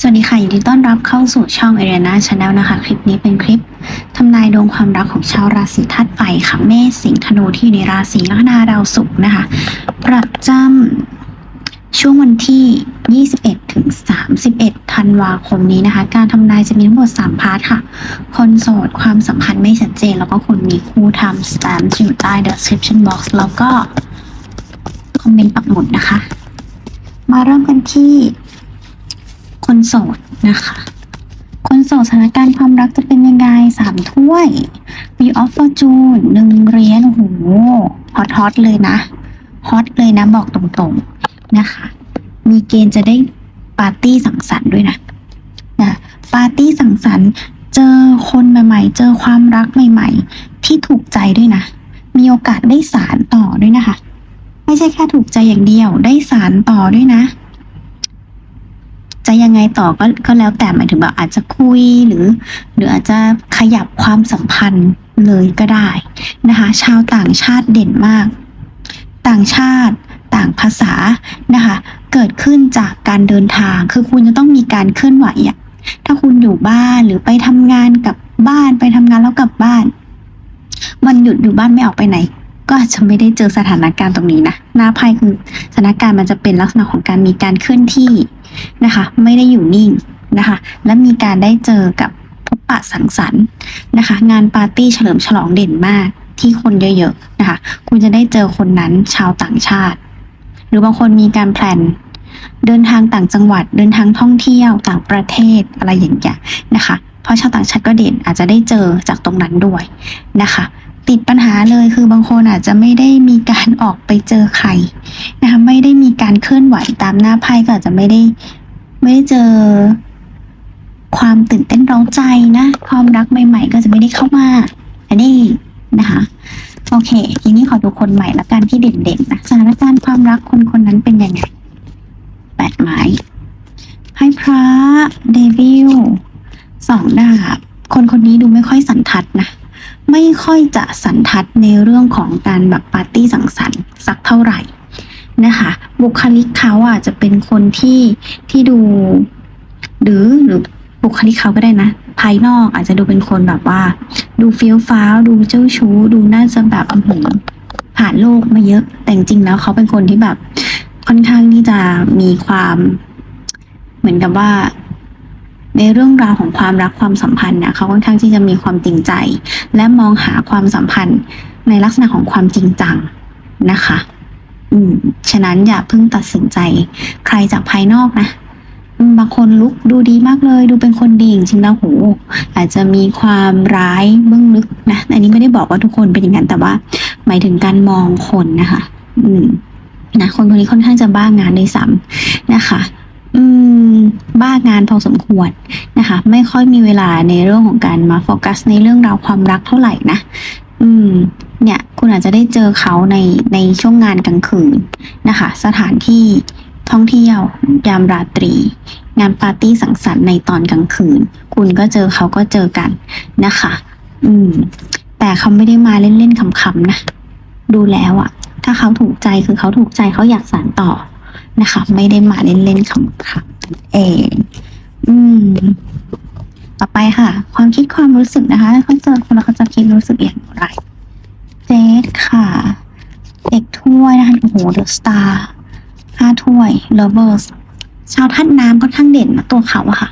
สวัสดีค่ะยินดีต้อนรับเข้าสู่ช่อง a r i a n a Channel นะคะ คลิปนี้เป็นคลิปทำนายดวงความรักของชาวราศีธาตุไฟค่ะเมษสิงห์ธนูที่อยู่ในราศีลัคนาดาวศุกร์นะคะ ประจำช่วงวันที่ 21 ถึง 31 ธันวาคมนี้นะคะ การทำนายจะมีทั้งหมด 3 พาร์ทค่ะ คนโสดความสัมพันธ์ไม่ชัดเจน แล้วก็คนมีคู่ทำสแตมป์อยู่ใต้ description box แล้วก็คอมเมนต์ปักหมุดนะคะ มาเริ่มกันที่ คนโสดนะคะ คนโสดสถานการณ์ความรักจะเป็นยังไงสามถ้วยมีออฟฟอร์จูนหนึ่งเหรียญโอ้โหฮอตฮอตเลยนะฮอตเลยนะบอกตรงๆนะคะ มีเกณฑ์จะได้ปาร์ตี้สังสรรค์ด้วยนะนะปาร์ตี้สังสรรค์เจอคนใหม่ ๆ เจอความรักใหม่ ๆ ที่ถูกใจด้วยนะ มีโอกาสได้สารต่อด้วยนะคะ ไม่ใช่แค่ถูกใจอย่างเดียวได้สารต่อด้วยนะ จะยังไงต่อก็ก็แล้วแต่หมายถึงแบบอาจจะคุยหรือ หรืออาจจะขยับความสัมพันธ์เลยก็ได้นะคะ ชาวต่างชาติเด่นมาก ต่างชาติต่างภาษานะคะ เกิดขึ้นจากการเดินทาง คือคุณจะต้องมีการเคลื่อนไหวอะถ้าคุณอยู่บ้านหรือไปทำงานกลับบ้านไปทำงานแล้วกลับบ้าน มันหยุดอยู่บ้านไม่ออกไปไหน ก็อาจจะไม่ได้เจอสถานการณ์ตรงนี้นะหน้าไพ่คือสถานการณ์มันจะเป็นลักษณะของการมีการเคลื่อนที่ นะคะ ไม่ได้อยู่นิ่งนะคะ และมีการได้เจอกับพบปะสังสรรค์นะคะ งานปาร์ตี้เฉลิมฉลองเด่นมากที่คนเยอะๆนะคะ คุณจะได้เจอคนนั้นชาวต่างชาติ หรือบางคนมีการแพลนเดินทางต่างจังหวัด เดินทางท่องเที่ยวต่างประเทศอะไรอย่างเงี้ยนะคะ เพราะชาวต่างชาติก็เด่นอาจจะได้เจอจากตรงนั้นด้วยนะคะ ติดปัญหาเลยคือบางคนอาจจะไม่ได้มีการออกไปเจอใครนะคะไม่ได้มีการเคลื่อนไหวตามหน้าไพ่ก็อาจจะไม่ได้ไม่ได้เจอ ความตื่นเต้นร้าใจนะความรักใหม่ ๆ ก็จะไม่ได้เข้ามา อันนี้นะคะโอเค ทีนี้ขอดูคนใหม่ละกันที่เด่นๆนะสถานการณ์ความรักคนคนนั้นเป็นยังไงแปดไม้ไพ่พระเดวิลสองดาบคนคนนี้ดูไม่ค่อยสันทัดนะ ไม่ค่อยจะสันทัดในเรื่องของการแบบปาร์ตี้สังสรรค์สักเท่าไหร่นะคะบุคลิกเขาอะจะเป็นคนที่ที่ดู หรือหรือบุคลิกเขาก็ได้นะ ภายนอกอาจจะดูเป็นคนแบบว่า ดูเฟี้ยวฟ้าวดูเจ้าชู้ ดูน่าจะแบบอื้อหือผ่านโลกมาเยอะ แต่จริงๆแล้วเขาเป็นคนที่แบบค่อนข้างที่จะมีความ เหมือนกับว่า ในเรื่องราวของความรักความสัมพันธ์นี่ยเขาค่อนข้างที่จะมีความจริงใจ และมองหาความสัมพันธ์ในลักษณะของความจริงจังนะคะ อืม ฉะนั้นอย่าเพิ่งตัดสินใจ ใครจากภายนอกนะบางคนลุกดูดีมากเลย ดูเป็นคนดีจริงๆแล้วโหอาจจะมีความร้ายเบื้องลึกนะอันนี้ไม่ได้บอกว่าทุกคนเป็นอย่างนั้นแต่ว่า หมายถึงการมองคนนะคะ อืมนะคนคนนี้ค่อนข้างจะบ้างานในซ้ำนะคะ อืมบ้างานพอสมควรนะคะ ไม่ค่อยมีเวลาในเรื่องของการมาโฟกัสในเรื่องราวความรักเท่าไหร่นะอืม เนี่ยคุณอาจจะได้เจอเขาในในช่วงงานกลางคืนนะคะ สถานที่ท่องเที่ยวยามราตรี งานปาร์ตี้สังสรรค์ในตอนกลางคืน คุณก็เจอเขาก็เจอกันนะคะ อืม แต่เขาไม่ได้มาเล่นๆขำๆนะ ดูแล้วอะถ้าเขาถูกใจคือเขาถูกใจเขาอยากสานต่อ นะคะ ไม่ได้มาเล่นๆขำๆเองอืม ต่อไปค่ะ ความคิดความรู้สึกนะคะเขาเจอคนแล้วเขาจะคิดรู้สึกอย่างไรเจดค่ะเด็กถ้วยนะคะโอ้โหเดอะสตาร์ห้าถ้วยเลเวอร์สชาวท่านน้ำค่อนข้างเด่นนะตัวเขาอะค่ะ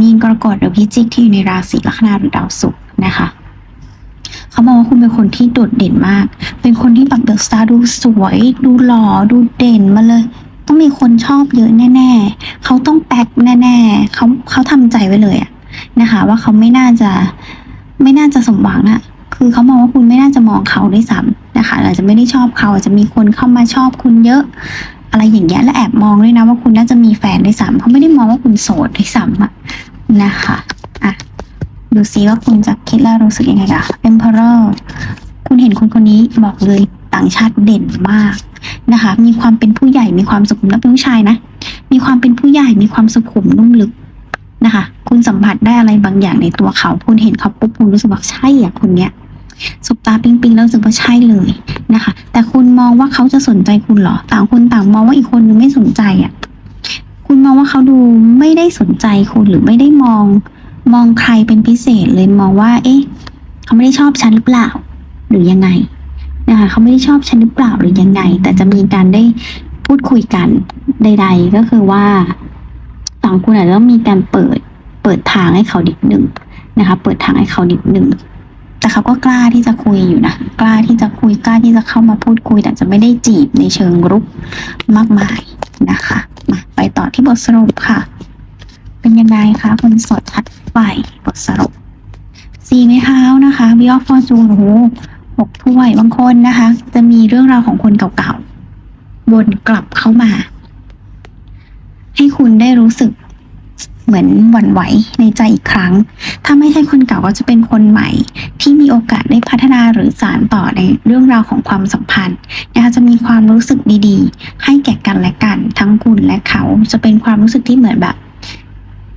มีนกรกฎหรือพิจิกที่อยู่ในราศีลัคนาหรือดาวศุกร์นะคะ เขาบอกว่าคุณเป็นคนที่โดดเด่นมาก เป็นคนที่แบบเดอะสตาร์ดูสวย ดูหล่อ ดูเด่นมาเลย ต้องมีคนชอบเยอะแน่ ๆ เขาต้องแป๊กแน่ ๆ เขาเขาทำใจไว้เลยอะนะคะ ว่าเขาไม่น่าจะไม่น่าจะสมหวังอะคือเขามองว่าคุณไม่น่าจะมองเขาด้วยซ้ำนะคะอาจจะไม่ได้ชอบเขาอาจจะมีคนเข้ามาชอบคุณเยอะ อะไรอย่างเงี้ยและแอบมองด้วยนะว่าคุณน่าจะมีแฟนด้วยซ้ำเขาไม่ได้มองว่าคุณโสดด้วยซ้ำอะนะคะอะ ดูซิว่าคุณจะคิดแล้วรู้สึกยังไงกับ Emperor คุณเห็นคนคนนี้บอกเลยต่างชาติเด่นมากนะคะ มีความเป็นผู้ใหญ่มีความสุขุมและเป็นผู้ชายนะ มีความเป็นผู้ใหญ่มีความสุขุมนุ่มลึกนะคะ คุณสัมผัสได้อะไรบางอย่างในตัวเขา คุณเห็นเขาปุ๊บคุณรู้สึกว่าใช่อะคนเนี้ยสบตาปิ๊งแล้วรู้สึกว่าใช่เลยนะคะ แต่คุณมองว่าเขาจะสนใจคุณเหรอ ต่างคนต่างมองว่าอีกคนนึงไม่สนใจอะ คุณมองว่าเขาดูไม่ได้สนใจคุณหรือไม่ได้มอง มองใครเป็นพิเศษเลยมองว่า เอ๊ะ เขาไม่ได้ชอบฉันหรือเปล่า หรือยังไงนะคะเขาไม่ได้ชอบฉันหรือเปล่าหรือยังไง แต่จะมีการได้พูดคุยกันใด ๆ ก็คือว่าต่างคุณอาจจะต้องมีการเปิดเปิดทางให้เขานิดหนึ่งนะคะ เปิดทางให้เขานิดหนึ่งแต่เขาก็กล้าที่จะคุยอยู่นะกล้าที่จะคุยกล้าที่จะเข้ามาพูดคุย แต่จะไม่ได้จีบในเชิงรุกมากมายนะคะมาไปต่อที่บทสรุปค่ะ เป็นยังไงคะคนสดทัดไฟบทสรุปสี่ไม้เท้านะคะวิออฟฟอร์จูนโอ้โหหกถ้วยบางคนนะคะ จะมีเรื่องราวของคนเก่าๆวนกลับเข้ามา ให้คุณได้รู้สึกเหมือนหวั่นไหวในใจอีกครั้ง ถ้าไม่ใช่คนเก่าก็จะเป็นคนใหม่ ที่มีโอกาสได้พัฒนาหรือสานต่อในเรื่องราวของความสัมพันธ์นะคะจะมีความรู้สึกดีๆ ให้แก่กันและกัน ทั้งคุณและเขาจะเป็นความรู้สึกที่เหมือนแบบ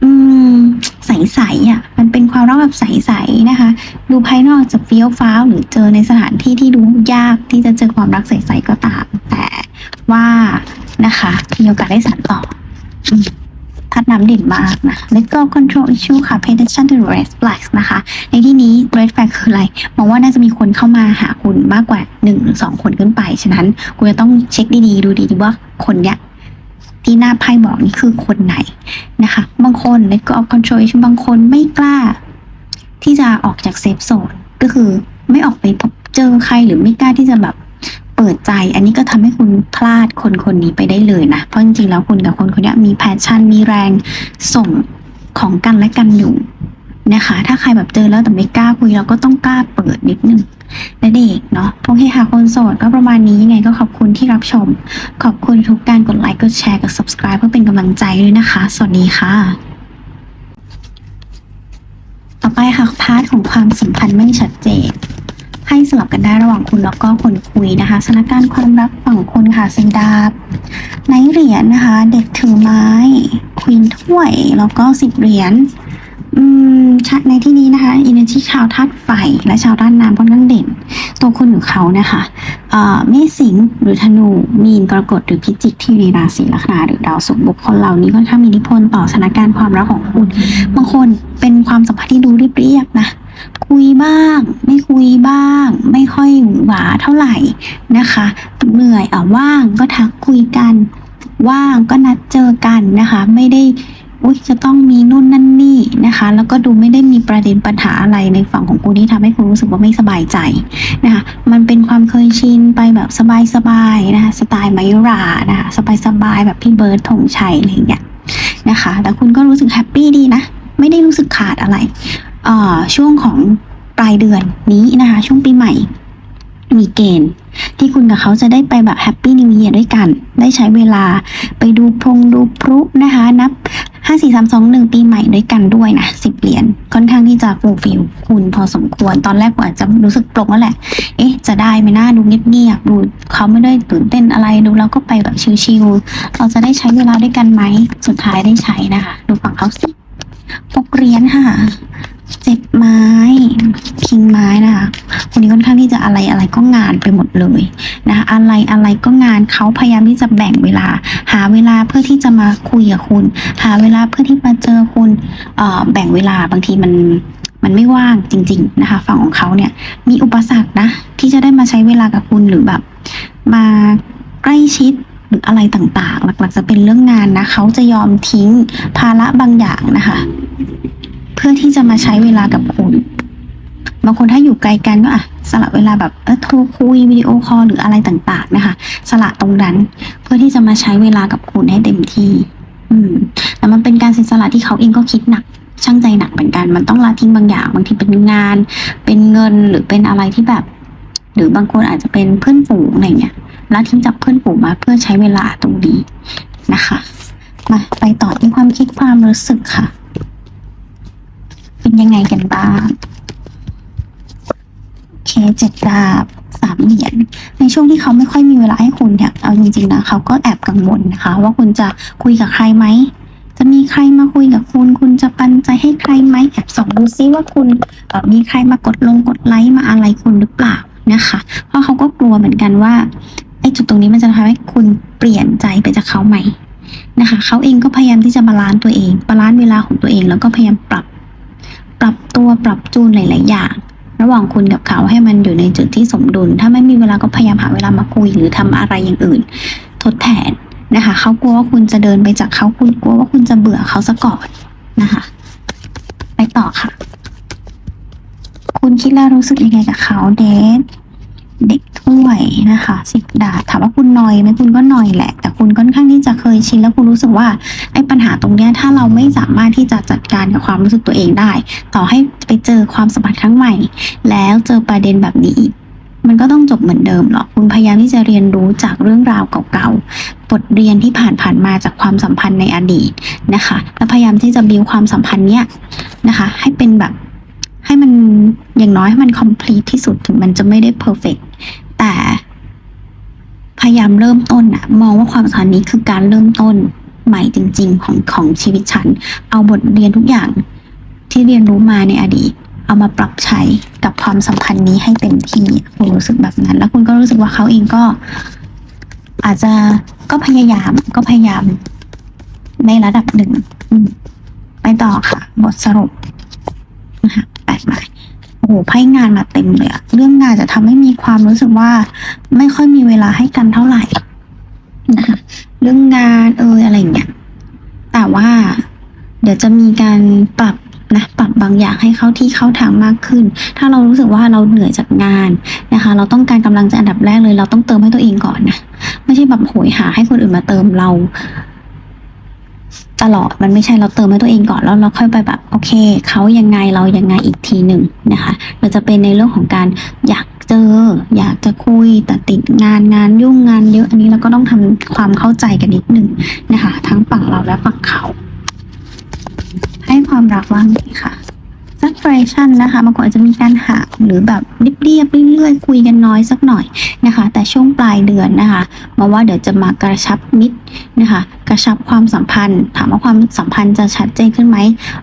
อืม ใสๆอะ มันเป็นความรักแบบใสๆนะคะ ดูภายนอกจะเฟี้ยวฟ้าวหรือเจอในสถานที่ที่ดูยากที่จะเจอความรักใสๆก็ตาม แต่ว่านะคะมีโอกาสได้สานต่อทัดน้ำเด่นมากนะ Let go control issue ค่ะ pay attention to red flags นะคะ ในที่นี้ red flag คืออะไร มองว่าน่าจะมีคนเข้ามาหาคุณมากกว่าหนึ่งหรือสองคนขึ้นไป ฉะนั้น คุณจะต้องเช็คดีๆ ดูดีๆว่าคนเนี้ย ที่หน้าไพ่บอกนี่คือคนไหนนะคะ บางคน let go of control issue บางคนไม่กล้า ที่จะออกจากเซฟโซนก็คือไม่ออกไปพบเจอใครหรือไม่กล้าที่จะแบบเปิดใจ อันนี้ก็ทำให้คุณพลาดคนคนนี้ไปได้เลยนะ เพราะจริงๆแล้วคุณกับคนคนนี้มีแพชชั่นมีแรงส่งของกันและกันอยู่ นะคะ ถ้าใครแบบเจอแล้วแต่ไม่กล้าคุยเราก็ต้องกล้าเปิดนิดนึงและเด็กเนาะโอเคค่ะคนโสดก็ประมาณนี้ยังไงก็ขอบคุณที่รับชม ขอบคุณทุกการกดไลค์กดแชร์กด subscribe เพื่อเป็นกำลังใจด้วยนะคะ สวัสดีค่ะ ต่อไปค่ะพาร์ทของความสัมพันธ์ไม่ชัดเจนให้สลับกันได้ระหว่างคุณแล้วก็คนคุยนะคะสถานการณ์ความรักฝั่งคุณค่ะสิงดาบไนเหรียญนะคะ เด็กถือไม้ควีนถ้วย แล้วก็สิบเหรียญ อืมชะในที่นี้นะคะอินเนที่ชาวธาตุไฟและชาวธาตุน้ำค่อนข้างเด่น ตัวคุณหรือเขานะคะเอ่อเมษสิงห์หรือธนูมีนกรกฎหรือพิจิกที่อยู่ในราศีลัคนาหรือดาวศุกร์บุคคลเหล่านี้ค่อนข้างมีอิทธิพลต่อสถานการณ์ความรักของคุณบางคนเป็นความสัมพันธ์ที่ดูเรียบๆนะคุยบ้าง ไม่คุยบ้าง ไม่ค่อยหวือหวาเท่าไหร่นะคะ เหนื่อยอะว่างก็ทักคุยกัน ว่างก็นัดเจอกันนะคะ ไม่ได้ อุ้ยจะต้องมีนู่นนั่นนี่นะคะ แล้วก็ดูไม่ได้มีประเด็นปัญหาอะไรในฝั่งของคุณที่ทำให้คุณรู้สึกว่าไม่สบายใจนะคะมันเป็นความเคยชินไปแบบสบายๆนะคะสไตล์ไมรานะคะสบายๆแบบพี่เบิร์ดธงชัยอะไรอย่างเงี้ยนะคะแต่คุณก็รู้สึกแฮปปี้ดีนะ ไม่ได้รู้สึกขาดอะไรเอ่อช่วงของปลายเดือนนี้นะคะ ช่วงปีใหม่ มีเกณฑ์ที่คุณกับเขาจะได้ไปแบบแฮปปี้นิว e ย r ด้วยกัน ได้ใช้เวลาไปดูพงดูพลุนะคะ นับ 5 4 3 2 1 ปีใหม่ด้วยกันด้วยนะสิบเหรียญค่อนข้างที่จะฟูลฟิลคุณพอสมควร ตอนแรกกว่าจจะรู้สึกปลงแล้วแหละ เอ๊ะ จะได้ไหมน่าดูเงียบๆดูเขาไม่ได้ตื่นเต้นอะไรดูแล้วก็ไปแบบชิลๆเราจะได้ใช้เวลาด้วยกันไหมสุดท้ายได้ใช้นะคะ ดูฝั่งเขาสิหกเหรียญค่ะ เจ็บไม้คิงไม้นะคะ คนนี้ค่อนข้างที่จะอะไรอะไรก็งานไปหมดเลยนะคะอะไรอะไรก็งานเขาพยายามที่จะแบ่งเวลา หาเวลาเพื่อที่จะมาคุยกับคุณ หาเวลาเพื่อที่มาเจอคุณเอ่อแบ่งเวลาบางทีมันมันไม่ว่างจริง ๆนะคะ ฝั่งของเขาเนี่ยมีอุปสรรคนะ ที่จะได้มาใช้เวลากับคุณหรือแบบ มาใกล้ชิดหรืออะไรต่างๆ หลักๆ จะเป็นเรื่องงานนะเขาจะยอมทิ้งภาระบางอย่างนะคะ เพื่อที่จะมาใช้เวลากับคุณบางคนถ้าอยู่ไกลกันก็อะสละเวลาแบบเออโทรคุยวิดีโอคอลหรืออะไรต่างๆนะคะ สละตรงนั้น เพื่อที่จะมาใช้เวลากับคุณให้เต็มที่ อืม แต่มันเป็นการเสียสละที่เขาเองก็คิดหนักช่างใจหนักเหมือนกัน มันต้องละทิ้งบางอย่าง บางทีเป็นงาน เป็นเงินหรือเป็นอะไรที่แบบ หรือบางคนอาจจะเป็นเพื่อนฝูงอะไรเงี้ยละทิ้งจากเพื่อนฝูงมาเพื่อใช้เวลาตรงนี้นะคะ มาไปต่อที่ความคิดความรู้สึกค่ะ ยังไงกันบ้าง โอเคเจ็ดดาบสามเหรียญในช่วงที่เขาไม่ค่อยมีเวลาให้คุณเนี่ยเอาจริงๆนะเขาก็แอบกังวลนะคะ ว่าคุณจะคุยกับใครไหมจะมีใครมาคุยกับคุณ คุณจะปันใจให้ใครไหมแอบส่องดูซิว่าคุณมีใครมากดลงกดไลค์มาอะไรคุณหรือเปล่านะคะ เพราะเขาก็กลัวเหมือนกันว่าไอ้จุดตรงนี้มันจะทำให้คุณเปลี่ยนใจไปจากเขาไหม่นะคะ เขาเองก็พยายามที่จะบาลานซ์ตัวเองบาลานซ์เวลาของตัวเอง แล้วก็พยายามปรับ ปรับตัวปรับจูนหลาย ๆ อย่าง ระหว่างคุณกับเขาให้มันอยู่ในจุดที่สมดุล ถ้าไม่มีเวลาก็พยายามหาเวลามาคุย หรือทำอะไรอย่างอื่น ทดแทนนะคะ เขากลัวว่าคุณจะเดินไปจากเขาคุณกลัวว่าคุณจะเบื่อเขาซะก่อนนะคะ ไปต่อค่ะ คุณคิดแล้วรู้สึกยังไงกับเขาเดท เด็กถ้วยนะคะสิบดาบถามว่าคุณนอยไหมคุณก็นอยแหละ แต่คุณค่อนข้างที่จะเคยชินแล้วคุณรู้สึกว่าไอ้ปัญหาตรงเนี้ยถ้าเราไม่สามารถที่จะจัดการกับความรู้สึกตัวเองได้ ต่อให้ไปเจอความสัมพันธ์ครั้งใหม่ แล้วเจอประเด็นแบบนี้อีกมันก็ต้องจบเหมือนเดิมหรอกคุณพยายามที่จะเรียนรู้จากเรื่องราวเก่าๆ บทเรียนที่ผ่านผ่านๆมาจากความสัมพันธ์ในอดีตนะคะ แล้วพยายามที่จะบิวความสัมพันธ์เนี้ยนะคะ ให้เป็นแบบให้มันอย่างน้อยให้มัน complete ที่สุดถึงมันจะไม่ได้ perfect แต่พยายามเริ่มต้นอะมองว่าความสัมพันธ์นี้คือการเริ่มต้นใหม่จริง ๆ ของของชีวิตฉัน เอาบทเรียนทุกอย่างที่เรียนรู้มาในอดีต เอามาปรับใช้กับความสัมพันธ์นี้ให้เต็มที่คุณรู้สึกแบบนั้น แล้วคุณก็รู้สึกว่าเขาเองก็ อาจจะก็พยายามก็พยายามในระดับหนึ่งไปต่อค่ะ บทสรุปนะคะแปดใบโอ้ โหไพ่งานมาเต็มเลยอะเรื่องงานจะทำให้มีความรู้สึกว่า ไม่ค่อยมีเวลาให้กันเท่าไหร่นะคะเรื่องงานเอออะไรเงี้ยแต่ว่า เดี๋ยวจะมีการปรับนะปรับบางอย่างให้เข้าที่เข้าทางมากขึ้น ถ้าเรารู้สึกว่าเราเหนื่อยจากงานนะคะ เราต้องการกำลังใจอันดับแรกเลย เราต้องเติมให้ตัวเองก่อนนะ ไม่ใช่แบบโหยหาให้คนอื่นมาเติมเรา ตลอดมันไม่ใช่เราเติมให้ตัวเองก่อนแล้วเราค่อยไปแบบโอเคเขายังไงเรายังไงอีกทีหนึ่งนะคะเราจะเป็นในเรื่องของการอยากเจอ อยากจะคุยแต่ติดงานงานยุ่งงานเยอะอันนี้เราก็ต้องทำความเข้าใจกันนิดหนึ่งนะคะ ทั้งฝั่งเราและฝั่งเขา ให้ความรักว่างดีค่ะ r a t i o n นะคะบางคนอาจจะมีการหาหรือแบบเรียบๆเรื่อยๆคุยกันน้อยสักหน่อยนะคะ แต่ช่วงปลายเดือนนะคะมองว่าเดี๋ยวจะมากระชับมิตรนะคะ กระชับความสัมพันธ์ ถามว่าความสัมพันธ์จะชัดเจนขึ้นไหม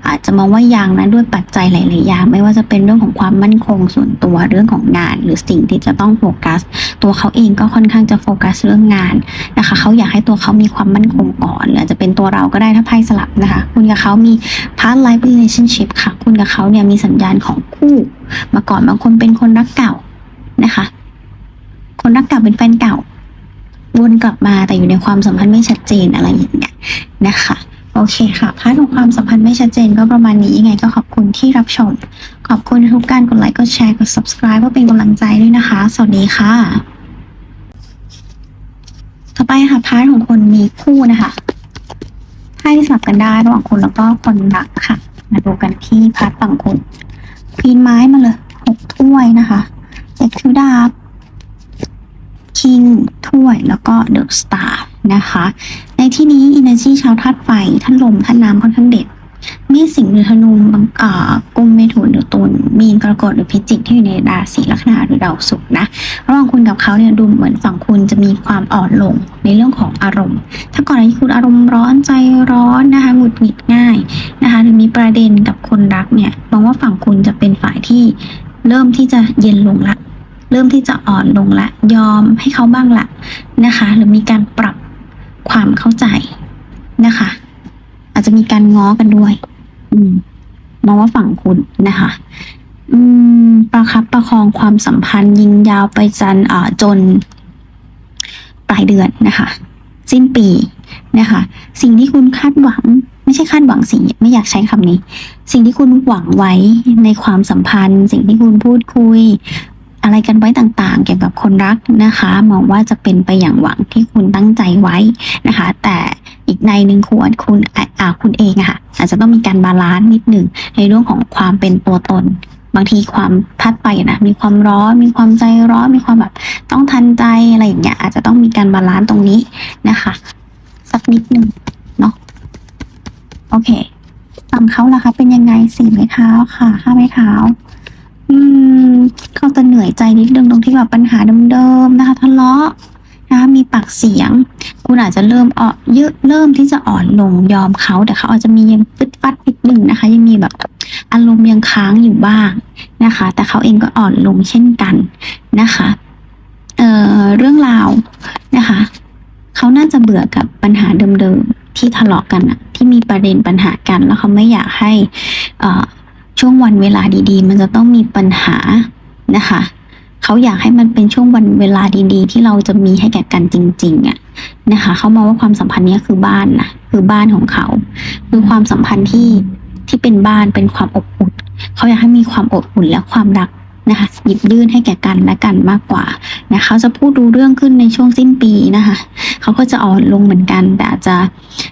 อาจจะมองว่ายังนะด้วยปัจจัยหลายๆอย่างไม่ว่าจะเป็นเรื่องของความมั่นคงส่วนตัวเรื่องของงาน หรือสิ่งที่จะต้องโฟกัส ตัวเขาเองก็ค่อนข้างจะโฟกัสเรื่องงานนะคะเขาอยากให้ตัวเขามีความมั่นคงก่อนหรืออาจจะเป็นตัวเราก็ได้ถ้าไพ่สลับนะคะ คุณกับเขามี past life relationship ค่ะ คุณกับเขาเนี่ยมีสัญญาณของคู่ มาก่อนบางคนเป็นคนรักเก่านะคะ คนรักเก่าเป็นแฟนเก่า วนกลับมาแต่อยู่ในความสัมพันธ์ไม่ชัดเจนอะไรอย่างเงี้ยนะคะโอเคค่ะพาร์ทของความสัมพันธ์ไม่ชัดเจนก็ประมาณนี้ยังไงก็ขอบคุณที่รับชม ขอบคุณทุกการกดไลค์กดแชร์กด subscribe เพื่อเป็นกำลังใจด้วยนะคะ สวัสดีค่ะ ต่อไปค่ะพาร์ทของคนมีคู่นะคะไพ่สลับกันได้ระหว่างคุณแล้วก็คนรักค่ะ มาดูกันที่พาร์ทฝั่งคุณควีนไม้มาเลยหกถ้วยนะคะเจ็ดคิวดาบคิงถ้วยแล้วก็เดอะสตาร์นะคะ ในที่นี้อินเนอร์จีชาวธาตุไฟท่านลมท่านน้ำค่อนข้างเด็ด มษสิงห์หรือธนูบางอ่ากุมเมถุนหรือตุลมีนกรกฎหรือพิจิกที่อยู่ในราศีลัคนาหรือดาวศุกร์นะระหว่างคุณกับเขาเนี่ยดูเหมือนฝั่งคุณจะมีความอ่อนลงในเรื่องของอารมณ์ ถ้าก่อนหน้านี้คุณอารมณ์ร้อนใจร้อนนะคะหงุดหงิดง่ายนะคะหรือมีประเด็นกับคนรักเนี่ยมองว่าฝั่งคุณจะเป็นฝ่ายที่เริ่มที่จะเย็นลงละเริ่มที่จะอ่อนลงละยอมให้เขาบ้างละนะคะ หรือมีการปรับความเข้าใจนะคะ อาจจะมีการง้อกันด้วย อืมมองว่าฝั่งคุณนะคะ อืม ประคับประคองความสัมพันธ์ ยิงยาวไปจันอ่าจน ปลายเดือนนะคะ สิ้นปีนะคะ สิ่งที่คุณคาดหวัง ไม่ใช่คาดหวังสิไม่อยากใช้คำนี้ สิ่งที่คุณหวังไว้ในความสัมพันธ์ สิ่งที่คุณพูดคุย อะไรกันไว้ต่างๆ เกี่ยวกับคนรักนะคะ มองว่าจะเป็นไปอย่างหวังที่คุณตั้งใจไว้นะคะ แต่อีกในหนึ่งควรคุณอ่าคุณเองอะค่ะ อาจจะต้องมีการบาลานซ์นิดหนึ่งในเรื่องของความเป็นตัวตน บางทีความพัดไปนะมีความร้อนมีความใจร้อนมีความแบบต้องทันใจอะไรอย่างเงี้ยอาจจะต้องมีการบาลานซ์ตรงนี้นะคะ สักนิดหนึ่งเนาะโอเคฝั่งเขาล่ะคะ เป็นยังไงสี่ไม้เท้าค่ะห้าไม้เท้า อืมเขาจะเหนื่อยใจนิดนึงตรงที่แบบปัญหาเดิมๆนะคะทะเลาะนะคะมีปากเสียง คุณอาจจะเริ่มอ่อนเยอะเริ่มที่จะอ่อนลงยอมเขาแต่เขาอาจจะมียังฟึดฟัดนิดนึงนะคะ ยังมีแบบอารมณ์ยังค้างอยู่บ้างนะคะ แต่เขาเองก็อ่อนลงเช่นกันนะคะเอ่อเรื่องราวนะคะเขาน่าจะเบื่อกับปัญหาเดิมๆที่ทะเลาะกันอะที่มีประเด็นปัญหากันแล้วเขาไม่อยากให้อ่อ ช่วงวันเวลาดีๆ มันจะต้องมีปัญหานะคะเขาอยากให้มันเป็นช่วงวันเวลาดีๆ ที่เราจะมีให้แก่กันจริงๆอะนะคะเขามองว่าความสัมพันธ์นี้คือบ้านนะคือบ้านของเขาคือความสัมพันธ์ที่ที่เป็นบ้านเป็นความอบอุ่นเขาอยากให้มีความอบอุ่นและความรักนะคะหยิบยื่นให้แก่กันและกันมากกว่านะคะเขาจะพูดดูเรื่องขึ้นในช่วงสิ้นปีนะคะเขาก็จะอ่อนลงเหมือนกัน แต่อาจจะ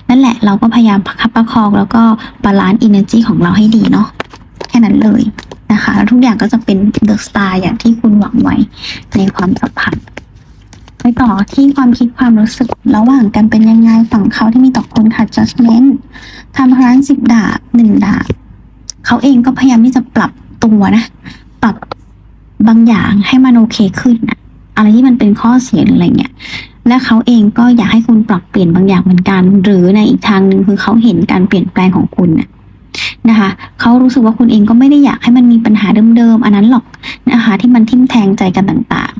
นั่นแหละเราก็พยายามประคับประคองแล้วก็บาลานซ์อินเนอร์จีของเราให้ดีเนาะ ค่นั้นเลยนะคะแล้วทุกอย่างก็จะเป็นเดอะสตาร์อย่างที่คุณหวังไว้ในความสัมพันธ์ไปต่อที่ความคิดความรู้สึกระหว่างกันเป็นยังไงฝั่งเขาที่มีต่อคุณค่ะ judgment ทำร้านสิบดาบหนึ่งดาบเขาเองก็พยายามที่จะปรับตัวนะ ปรับบางอย่างให้มันโอเคขึ้นนะอะไรที่มันเป็นข้อเสียหรืออะไรเงี้ย และเขาเองก็อยากให้คุณปรับเปลี่ยนบางอย่างเหมือนกัน หรือในอีกทางหนึ่งคือเขาเห็นการเปลี่ยนแปลงของคุณนะ นะคะเขารู้สึกว่าคุณเองก็ไม่ได้อยากให้มันมีปัญหาเดิมๆอันนั้นหรอกนะคะ ที่มันทิ่มแทงใจกันต่าง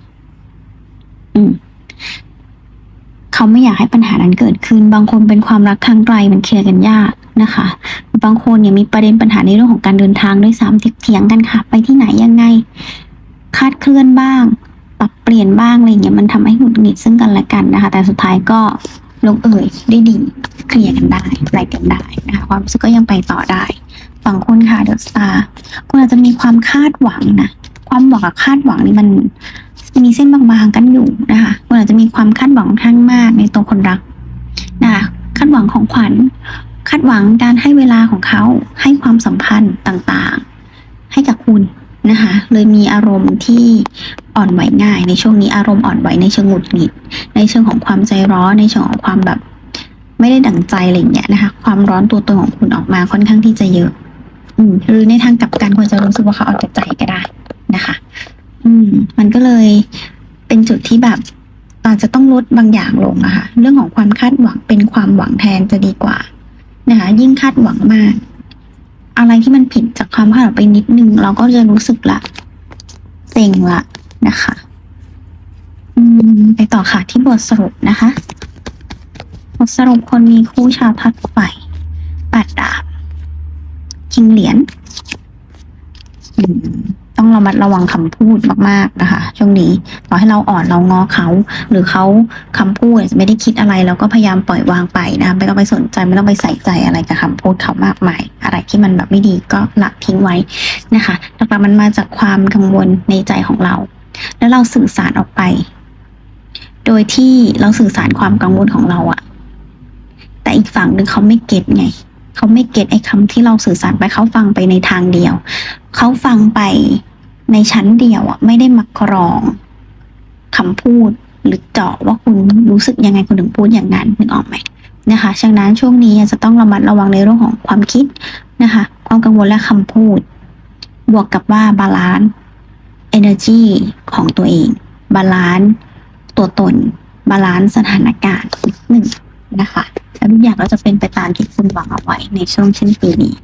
ๆ อืมเขาไม่อยากให้ปัญหานั้นเกิดขึ้น บางคนเป็นความรักทางไกลมันเคลียร์กันยากนะคะ บางคนเนี่ยมีประเด็นปัญหาในเรื่องของการเดินทางด้วยซ้ำเถียงกันค่ะ ไปที่ไหนยังไง คาดเคลื่อนบ้าง ปรับเปลี่ยนบ้างอะไรเงี้ยมันทำให้หงุดหงิดซึ่งกันและกันนะคะ แต่สุดท้ายก็ ลงเอ่ยได้ดีเคลียร์กันได้ไกลกันได้นะคะความรู้สึกก็ยังไปต่อได้ฝั่งคุณค่ะเดอะสตาร์คุณอาจจะมีความคาดหวังนะความหวังกับคาดหวังนี่มันมีเส้นบางๆกันอยู่นะคะคุณอาจจะมีความคาดหวังค่อนข้งมากในตัวคนรักนะคะคาดหวังของขวัญ คาดหวังการให้เวลาของเขาให้ความสัมพันธ์ต่างๆ ให้กับคุณนะคะเลยมีอารมณ์ที่ อ่อนไหวง่าย ในช่วงนี้อารมณ์อ่อนไหวในเชิงหงุดหงิด ในเชิงของความใจร้อนในเชิงของความแบบ ไม่ได้ดั่งใจอะไรอย่างเงี้ยนะคะ ความร้อนตัวตนของคุณออกมาค่อนข้างที่จะเยอะ อืม หรือในทางกลับกันควรจะรู้สึกว่าเขาเอาแต่ใจก็ได้นะคะ อืม มันก็เลยเป็นจุดที่แบบอาจจะต้องลดบางอย่างลงอะคะ เรื่องของความคาดหวังเป็นความหวังแทนจะดีกว่า นะคะ ยิ่งคาดหวังมาก อะไรที่มันผิดจากความคาดหวังไปนิดนึง เราก็จะรู้สึกละเซ็งละ นะคะอืมไปต่อค่ะที่บทสรุปนะคะ บทสรุปคนมีคู่ชาวทัดไฟแปดดาบคิงเหรียญต้องระมัดระวังคำพูดมาก ๆนะคะ ช่วงนี้ต่อให้เราอ่อนเรางอเขา หรือเขาคำพูดไม่ได้คิดอะไรเราก็พยายามปล่อยวางไปนะคะไม่ต้องไปสนใจไม่ต้องไปใส่ใจอะไรกับคำพูดเขามากมาย อะไรที่มันแบบไม่ดีก็ละทิ้งไว้นะคะหลักๆมันมาจากความกังวลในใจของเรา แล้วเราสื่อสารออกไป โดยที่เราสื่อสารความกังวลของเราอะแต่อีกฝั่งหนึ่งเขาไม่เก็ตไง เขาไม่เก็ตไอ้คำที่เราสื่อสารไปเขาฟังไปในทางเดียว เขาฟังไปในชั้นเดียวอะไม่ได้มากรองคำพูดหรือเจาะว่าคุณรู้สึกยังไงคุณถึงพูดอย่างนั้นนึกออกไหมนะคะฉะนั้นช่วงนี้จะต้องระมัดระวังในเรื่องของความคิดนะคะ ความกังวลและคำพูด บวกกับว่าบาลานซ์ energy ของตัวเอง บาลานซ์ตัวตน บาลานซ์สถานการณ์นิดหนึ่งนะคะแล้วทุกอย่างก็จะเป็นไปตามที่คุณหวังเอาไว้ในช่วงเช่นปีนี้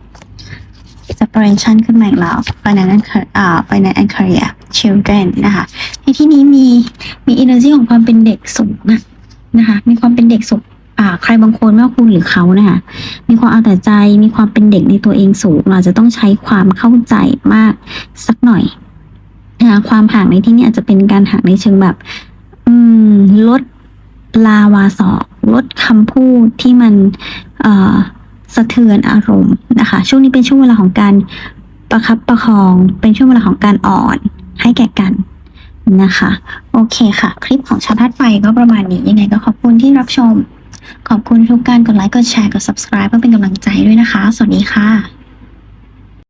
separation ขึ้นมาอีกแล้ว finance and Car- อ่า finance and career children นะคะ ในที่นี้มีมี energy ของความเป็นเด็กสูงนะนะคะ มีความเป็นเด็กสูงอ่าใครบางคนไม่ว่าคุณหรือเขานะคะมีความเอาแต่ใจมีความเป็นเด็กในตัวเองสูง เราจะต้องใช้ความเข้าใจมากสักหน่อย นะคะ ความห่างในที่นี้อาจจะเป็นการห่างในเชิงแบบ อืม ลดลาวาสอกลดคำพูดที่มันเอ่อสะเทือนอารมณ์นะคะ ช่วงนี้เป็นช่วงเวลาของการประคับประคอง เป็นช่วงเวลาของการอ่อนให้แก่กันนะคะ โอเคค่ะ คลิปของชาวทัดไฟก็ประมาณนี้ยังไงก็ขอบคุณที่รับชม ขอบคุณทุกการกดไลค์กดแชร์กด subscribe เพื่อเป็นกำลังใจด้วยนะคะ สวัสดีค่ะ